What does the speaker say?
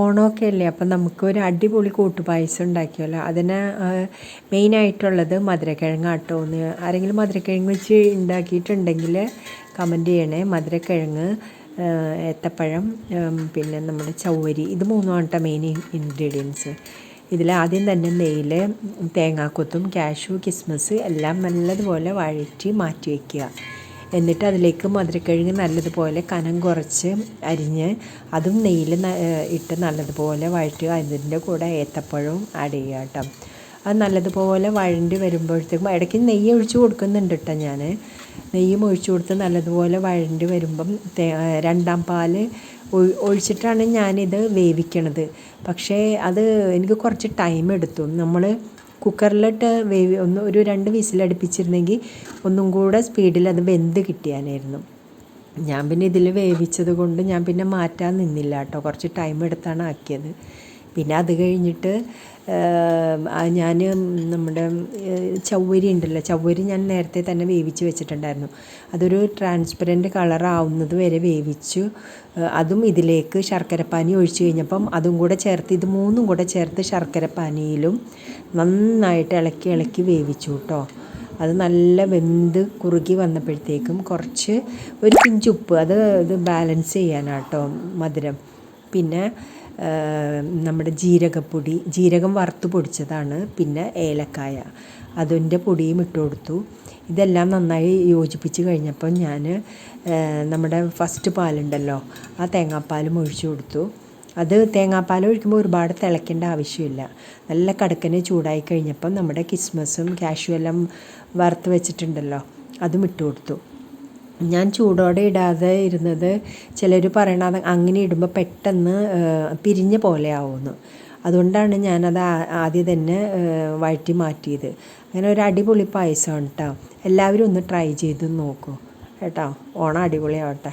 ഓണമൊക്കെ അല്ലേ അപ്പം നമുക്ക് ഒരു അടിപൊളി കൂട്ടുപായസം ഉണ്ടാക്കിയല്ലോ. അതിന് മെയിനായിട്ടുള്ളത് മധുരക്കിഴങ്ങാട്ടോ ഒന്ന് ആരെങ്കിലും മധുരക്കിഴങ്ങ് വെച്ച് ഉണ്ടാക്കിയിട്ടുണ്ടെങ്കിൽ കമന്റ് ചെയ്യണേ. മധുരക്കിഴങ്ങ് ഏത്തപ്പഴം പിന്നെ നമ്മുടെ ചൗവരി. ഇത് മൂന്നുമാണ് മെയിൻ ഇൻഗ്രീഡിയൻസ് ഇതിൽ ആദ്യം തന്നെ നെയ്യിൽ തേങ്ങാക്കൊത്തും കാഷ്യൂ കിസ്മസ് എല്ലാം നല്ലതുപോലെ വഴറ്റി മാറ്റി വയ്ക്കുക എന്നിട്ട് അതിലേക്ക് മധുരക്കിഴങ്ങ് നല്ലതുപോലെ കനം കുറച്ച് അരിഞ്ഞ് അതും നെയ്യിൽ ഇട്ട് നല്ലതുപോലെ വഴറ്റുക അതിന്റെ കൂടെ ഏത്തപ്പഴവും ആഡ് ചെയ്യുക കേട്ടോ. അത് നല്ലതുപോലെ വഴണ്ടി വരുമ്പോഴത്തേക്കും ഇടയ്ക്ക് നെയ്യ് ഒഴിച്ച് കൊടുക്കുന്നുണ്ട് കേട്ടോ ഞാൻ നെയ്യും ഒഴിച്ചു കൊടുത്ത് നല്ലതുപോലെ വഴണ്ടി വരുമ്പം രണ്ടാം പാൽ ഒഴിച്ചിട്ടാണ് ഞാനിത് വേവിക്കണത്. പക്ഷേ അത് എനിക്ക് കുറച്ച് ടൈം എടുത്തു. നമ്മൾ കുക്കറിലിട്ട് വേവി ഒന്ന് ഒരു രണ്ട് വിസിലടുപ്പിച്ചിരുന്നെങ്കിൽ ഒന്നും കൂടെ സ്പീഡിൽ അത് വെന്ത് കിട്ടിയാനായിരുന്നു. ഞാൻ പിന്നെ ഇതിൽ വേവിച്ചത് കൊണ്ട് ഞാൻ പിന്നെ മാറ്റാൻ നിന്നില്ല കേട്ടോ. കുറച്ച് ടൈം എടുത്താണ് ആക്കിയത്. പിന്നെ അത് കഴിഞ്ഞിട്ട് ഞാൻ നമ്മുടെ ചവ്വരി ഉണ്ടല്ലോ ചവ്വരി ഞാൻ നേരത്തെ തന്നെ വേവിച്ച് വെച്ചിട്ടുണ്ടായിരുന്നു. അതൊരു ട്രാൻസ്പെറന്റ് കളർ ആവുന്നത് വരെ വേവിച്ചു അതും ഇതിലേക്ക് ശർക്കരപ്പാനി ഒഴിച്ച് കഴിഞ്ഞപ്പം അതും കൂടെ ചേർത്ത് ഇത് മൂന്നും കൂടെ ചേർത്ത് ശർക്കരപ്പാനിയിലും നന്നായിട്ട് ഇളക്കി ഇളക്കി വേവിച്ചു കേട്ടോ. അത് നല്ല വെന്ത് കുറുകി വന്നപ്പോഴത്തേക്കും കുറച്ച് ഒരു പിഞ്ചുപ്പ് അത് ഇത് ബാലൻസ് ചെയ്യാനാട്ടോ മധുരം. പിന്നെ നമ്മുടെ ജീരകപ്പൊടി ജീരകം വറുത്ത് പൊടിച്ചതാണ് പിന്നെ ഏലക്കായ. അതിന്റെ പൊടിയും ഇട്ട് കൊടുത്തു. ഇതെല്ലാം നന്നായി യോജിപ്പിച്ച് കഴിഞ്ഞപ്പോൾ ഞാൻ നമ്മുടെ ഫസ്റ്റ് പാലുണ്ടല്ലോ ആ തേങ്ങാപ്പാലും ഒഴിച്ചു കൊടുത്തു. അത് തേങ്ങാപ്പാൽ ഒഴിക്കുമ്പോൾ ഒരുപാട് തിളയ്ക്കേണ്ട ആവശ്യമില്ല. നല്ല കടുക്കനെ ചൂടായി കഴിഞ്ഞപ്പം നമ്മുടെ കിസ്മസും കാഷ്യൂ എല്ലാം വറുത്ത് വെച്ചിട്ടുണ്ടല്ലോ അതും ഇട്ട് കൊടുത്തു. ഞാൻ ചൂടോടെ ഇടാതെ ഇരുന്നത് ചിലർ പറയണത് അങ്ങനെ ഇടുമ്പോൾ പെട്ടെന്ന് പിരിഞ്ഞ പോലെ ആവുമെന്ന് അതുകൊണ്ടാണ് ഞാനത് ആദ്യം തന്നെ വഴറ്റി മാറ്റിയത്. അങ്ങനെ ഒരു അടിപൊളി പായസമാണ് കേട്ടോ എല്ലാവരും ഒന്ന് ട്രൈ ചെയ്ത് നോക്കൂ. കേട്ടോ? ഓണം അടിപൊളിയാവട്ടെ.